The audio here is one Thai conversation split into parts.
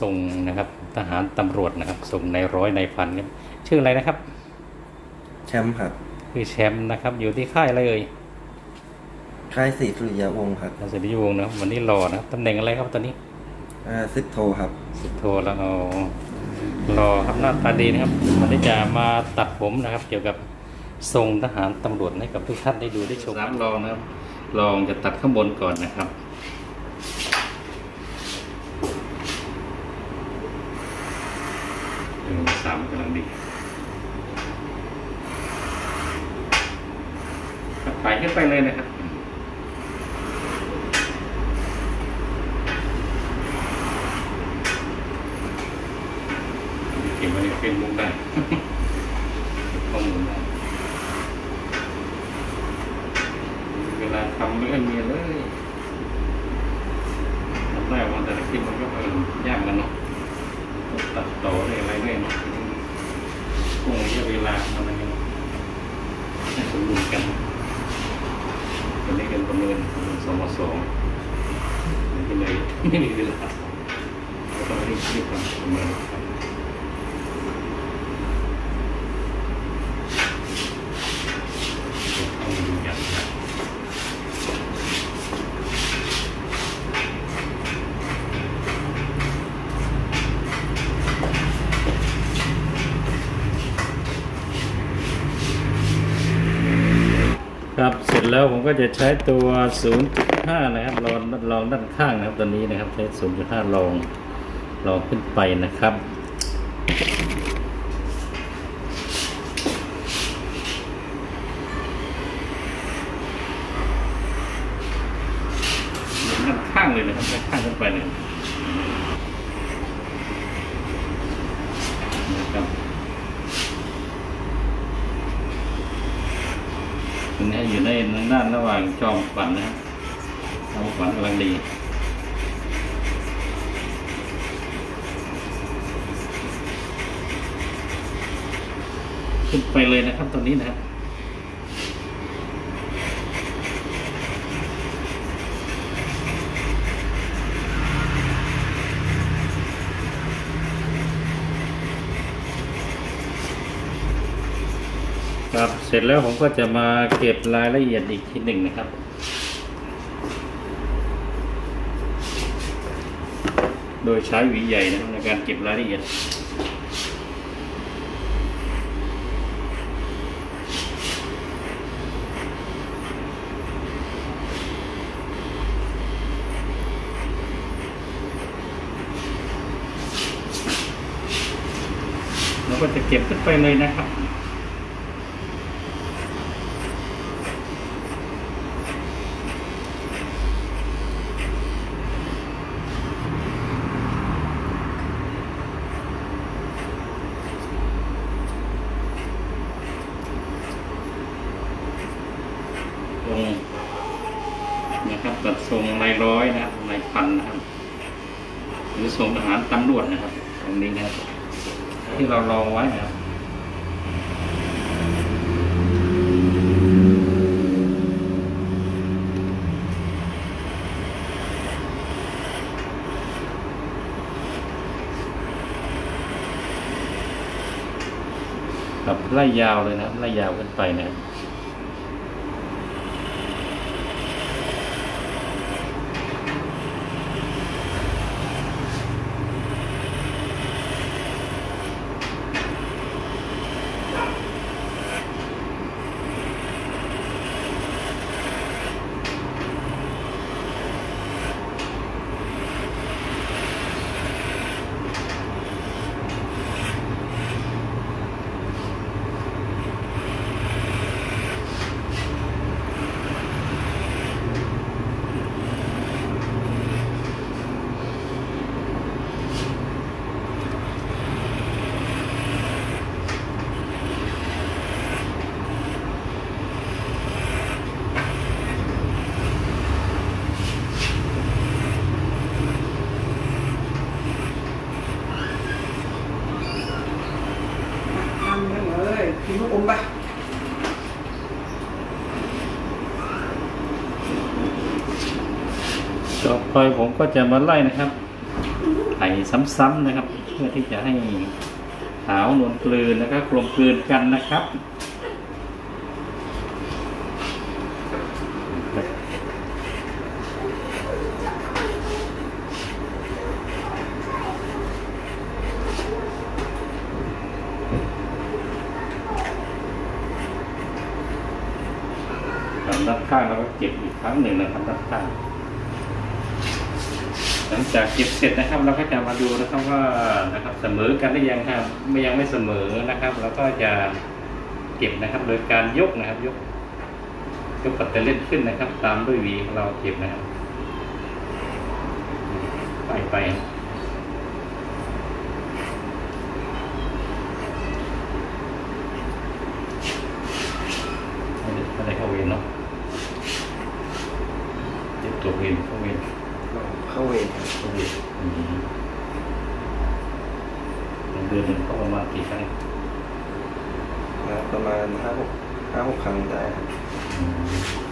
ส่งนะครับทหารตำรวจนะครับ ส่งในร้อยในพันครับชื่ออะไรนะครับ แชมป์ครับ คือแชมป์นะครับ อยู่ที่ค่ายอะไรเอ่ยค่ายศรีสุริยะวงศ์ครับนสิริวงศ์นะครับวันนี้รอนะครับตำแหน่งอะไรครับตอนนี้อ่าซิปโทครับสิบโทแล้วเอารอครับหน้าตาดีนะครับวันนี้จะมาตัดผมนะครับ เกี่ยวกับทรงทหารตำรวจให้กับทุกท่านได้ดูได้ชมสามลองนะครับลองจะตัดข้างบนก่อนนะครับ เอสามกำลังดีไต่ขึ้นไปเลยนะครับเก็บไว้ในเฟซบุ๊กได้ เก็บข้อมูลได้เวลาทำไม่ค่อยมีเลยทำได้วันแต่ละคลิปมันก็เออยากกันเนาะตัดต่อได้อะไรด้วยเนาะคงระยะเวลาอะไรกันให้สมดุลกันวันนี้กันประเมินประเมินสองมาสองมันก็เลยไม่มีเวลาก็ต้องรีบรีบทำประเมินครับ ต้องดูอย่างไรครับ เสร็จ แล้วผมก็จะใช้ตัว 0.5 นะครับลองลองด้านข้างนะครับตอนนี้นะครับใช้ 0.5 ลองลองขึ้นไปนะครับด้านข้างเลยนะครับด้านข้างขึ้นไปเลยนะครับ ในนี้อยู่ในด้านระหว่างจอมขวัญนะครับจอมขวัญกำลังดีขึ้นไปเลยนะครับตรงนี้นะครับ เสร็จแล้วผมก็จะมาเก็บรายละเอียดอีกทีหนึ่งนะครับ โดยใช้หวีใหญ่นะในการเก็บรายละเอียดแล้วก็จะเก็บขึ้นไปเลยนะครับ ตรงนะครับตัดทรงลายร้อยนะครับลาย พันนะครับ หรือทรงทหารตำรวจนะครับ ตรงนี้นะครับ ที่เราลอไว้นะครับครับไล่ยาวเลยนะครับไล่ยาวขึ้นไปนะครับ ทำกันเลยกินลูกอมไป ต่อไปผมก็จะมาไล่นะครับไถซ้ำๆนะครับ เพื่อที่จะให้ขาวนวลกลืนแล้วก็กลมกลืนกันนะครับด้านข้างเราก็เก็บอีกครั้งหนึ่งนะครับด้านข้าง ลังจากเก็บเสร็จนะครับ เราก็จะมาดูนะครับว่านะครับเสมอกันหรือยังครับไม่ยังไม่เสมอนะครับเราก็จะเก็บนะครับ โดยการยกนะครับ ยกยกปัตเตอร์เล่นขึ้นนะครับ ตามด้วยวีของเราเก็บนะครับ ไปไปไม่ได้ไม่ได้เข้าเวรเนาะเจ็บตัวเวรเข้าเวร เข้าเวรครับ เข้าเวรอืม เดือนหนึ่งก็ประมาณกี่ครั้งประมาณห้าหกห้าหกครั้งได้ครับ อืม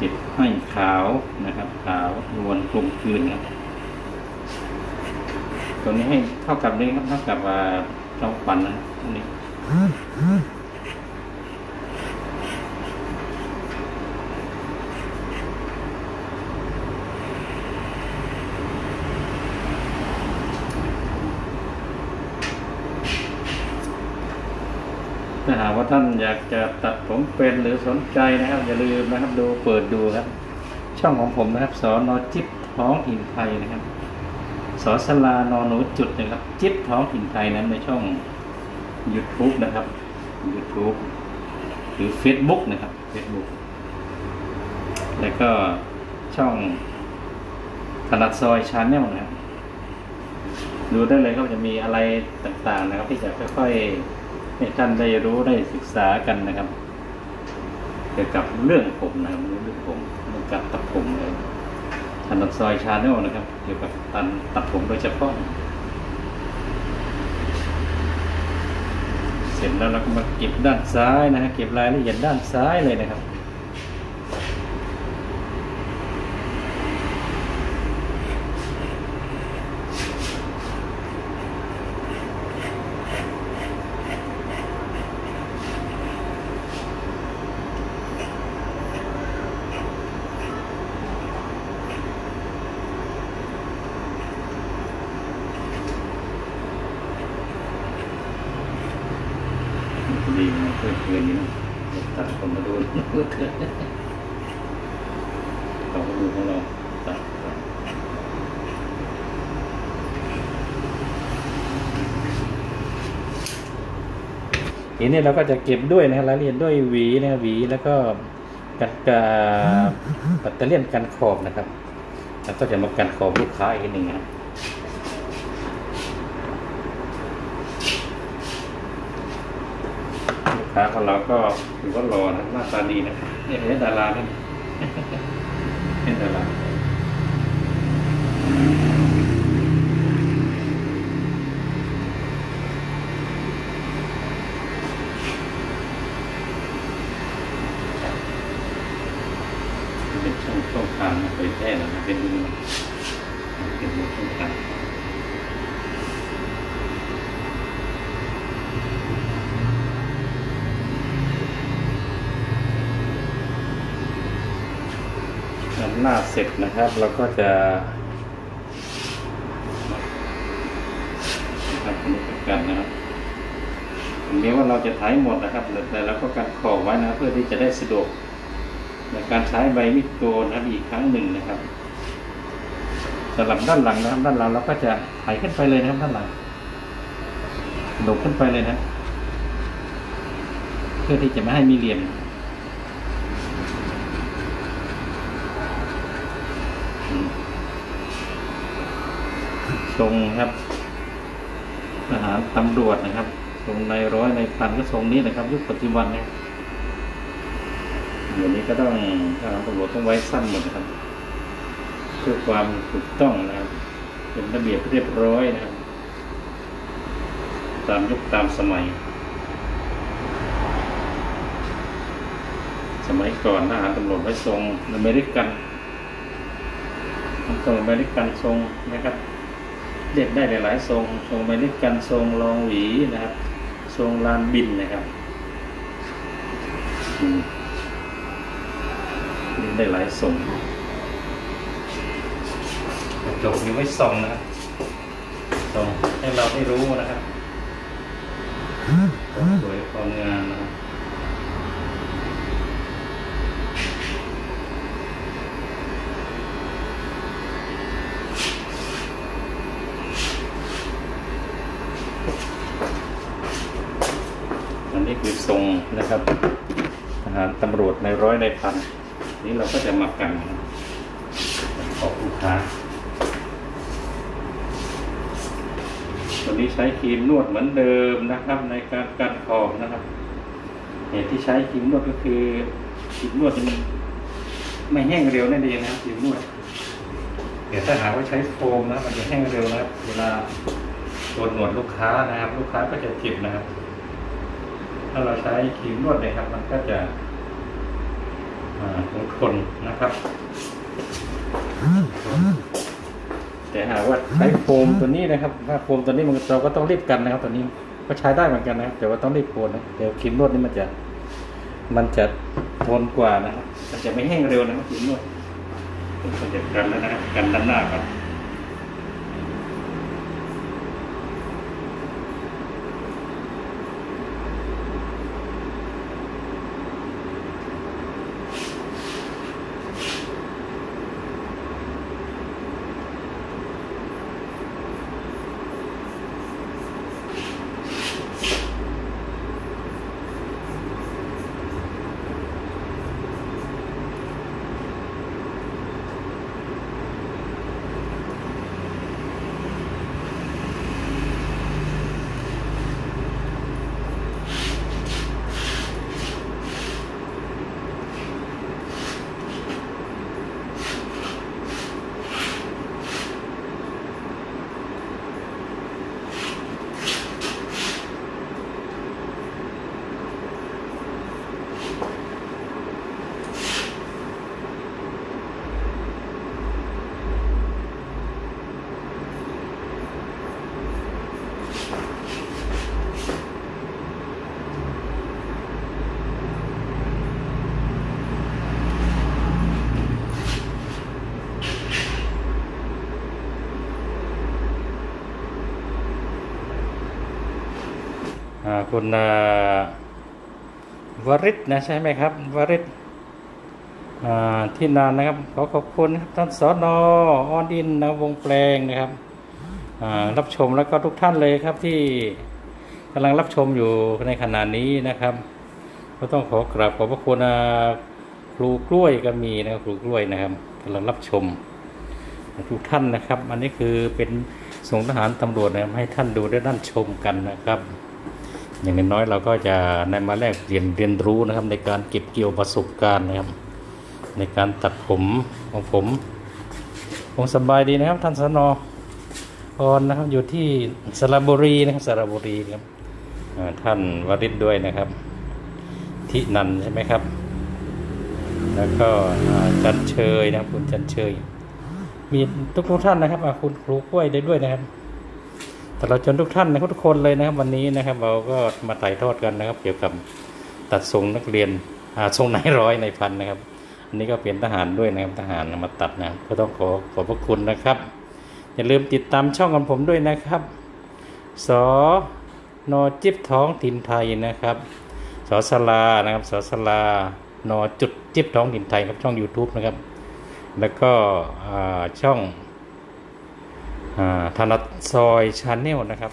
เก็บให้ขาวนะครับ ขาวน คืนครับตัวนี้ให้เท่ากับนี้ครับเท่ากับว่าเราปั่นนะครับตรงนี้ถ้าหากว่าท่านอยากจะตัดผมเป็นหรือสนใจนะครับ อย่าลืมนะครับ ดูเปิดดูครับ ช่องของผมนะครับสอนอจิ๊บ ท้องถิ่นไทยนะครับสอสลานอหนูจุดนะครับ จิ๊บท้องถิ่นไทยนั้นในช่อง YouTube นะครับ YouTube หรือ Facebook นะครับ Facebook แล้วก็ช่องถนัดซอยชานแนลนะครับดูได้เลยครับจะมีอะไรต่างๆนะครับ ที่จะค่อยๆให้ท่านได้รู้ได้ศึกษากันนะครับ เกี่ยวกับเรื่องผมนะครับเรื่องผมเรื่องการตัดผมเลย ถนนซอยชาแนลนะครับเกี่ยวกับตันตัดผมโดยเฉพาะเสร็จแล้วเราก็มาเก็บด้านซ้ายนะฮะเก็บรายละเอียดด้านซ้ายเลยนะครับ ดีนะเพื่อนเพื่อนนี่นะตัดคนมาดูเพื่อนเพื่อนเขาก็ดูของเราตัดตัดทีนี้เราก็จะเก็บด้วยนะครับรายละเอียดด้วยหวีนะครับหวีแล้วก็กันกาปัตเตอร์เลียนกันขอบนะครับ แล้วก็จะมากันขอบลูกค้าอีกทีหนึ่งนะ ค้าของเราก็ถือว่ารอนะหน้าตาดีนะเนี่ยเห็นดาราเนี่ยเห็นดาราเป็นช่องช่องทางนะเผยแพร่นะเป็นเป็นช่องทาง หน้าเสร็จนะครับ เราก็จะนะครับอันนี้เป็นกันนะครับถึงแม้ว่าเราจะถ่ายหมดนะครับแต่เราก็การขอบไว้นะเพื่อที่จะได้สะดวกในการใช้ใบมีดโกนนะอีกครั้งหนึ่งนะครับสำหรับด้านหลังนะครับด้านหลังเราก็จะถ่ายขึ้นไปเลยนะครับด้านหลังโดดขึ้นไปเลยนะ เพื่อที่จะไม่ให้มีเหลี่ยม ทรงครับทหารตำรวจนะครับทรงในร้อยในพันก็ทรงนี้นะครับ ยุคปัจจุบันเนี่ยเดี๋ยวนี้ก็ต้องทหารตำรวจต้องไว้สั้นหมดนะครับ เพื่อความถูกต้องนะครับ เป็นระเบียบเรียบร้อยนะครับ ตามยุคตามสมัย สมัยก่อนทหารตำรวจไว้ทรงอเมริกันทรงอเมริกันทรงนะครับ เรียกได้หลายๆทรงทรงอเมริกันทรงลองหวีนะครับ ทรงลานบินนะครับอืมเรียกได้หลายทรงกระจกนี้ไว้ส่องนะครับส่องให้เราได้รู้นะครับสวยความงามนะครับ อันนี้คือทรง นะครับ ทหารตำรวจในร้อยในพัน นี้เราก็จะมากันขอบลูกค้าวันนี้ใช้ครีมนวดเหมือนเดิมนะครับ ในการกันขอบนะครับ เหตุที่ใช้ครีมนวดก็คือครีมนวดมันไม่แห้งเร็วนั่นเองนะครีมนวดเดี๋ยวถ้าหากว่าใช้โฟมนะมันจะแห้งเร็วนะครับเวลาโดนหนวดลูกค้านะครับ ลูกค้าก็จะเจ็บนะครับ ถ้าเราใช้ครีมนวดเนี่ยครับ มันก็จะคงทนนะครับ แต่หากว่าใช้โฟมตัวนี้นะครับ ถ้าโฟมตัวนี้มันเราก็ต้องรีบกันนะครับ ตัวนี้ก็ใช้ได้เหมือนกันนะครับ แต่ว่าต้องรีบโคนนะเดี๋ยวครีมนวดนี่มันจะ มันจะทนกว่านะครับมันจะไม่แห้งเร็วนะครับครีมนวดผมก็จะกันแล้วนะครับกันด้านหน้าก่อน คุณอ่าวริศนะใช่ไหมครับ วริศที่นานนะครับ ขอขอบคุณครับท่านสอนอออนอินนะวงแปลงนะครับรับชมแล้วก็ทุกท่านเลยครับที่กำลังรับชมอยู่ในขณะนี้นะครับ ก็ต้องขอกราบขอบพระคุณครูกล้วยก็มีนะครับครูกล้วยนะครับกำลังรับชมทุกท่านนะครับ อันนี้คือเป็นส่งทหารตำรวจนะครับให้ท่านดูได้ด้านชมกันนะครับ อย่างน้อยๆเราก็จะได้มาแลกเปลี่ยนเรียนรู้นะครับ ในการเก็บเกี่ยวประสบการณ์นะครับ ในการตัดผมของผมผมสบายดีนะครับท่านสนอพรนะครับอยู่ที่สระบุรีนะครับสระบุรีนะครับท่านวริศด้วยนะครับทินันใช่ไหมครับ แล้วก็จันเชยนะครับคุณจันเชยมีทุกทุกท่านนะครับคุณครูกล้วยได้ด้วยนะครับ ตลอดจนทุกท่านนะครับทุกคนเลยนะครับวันนี้นะครับ เราก็มาถ่ายทอดกันนะครับ เกี่ยวกับตัดทรงนักเรียนทรงนายร้อยในพันนะครับ อันนี้ก็เป็นทหารด้วยนะครับทหารมาตัดนะก็ต้องขอขอบพระคุณนะครับ อย่าลืมติดตามช่องของผมด้วยนะครับสอนอจิบท้องถิ่นไทยนะครับสอสลานะครับสอสลานอจุดจิบท้องถิ่นไทยครับช่อง YouTube นะครับ แล้วก็อ่าช่อง ธนัทซอยชาแนลนะครับ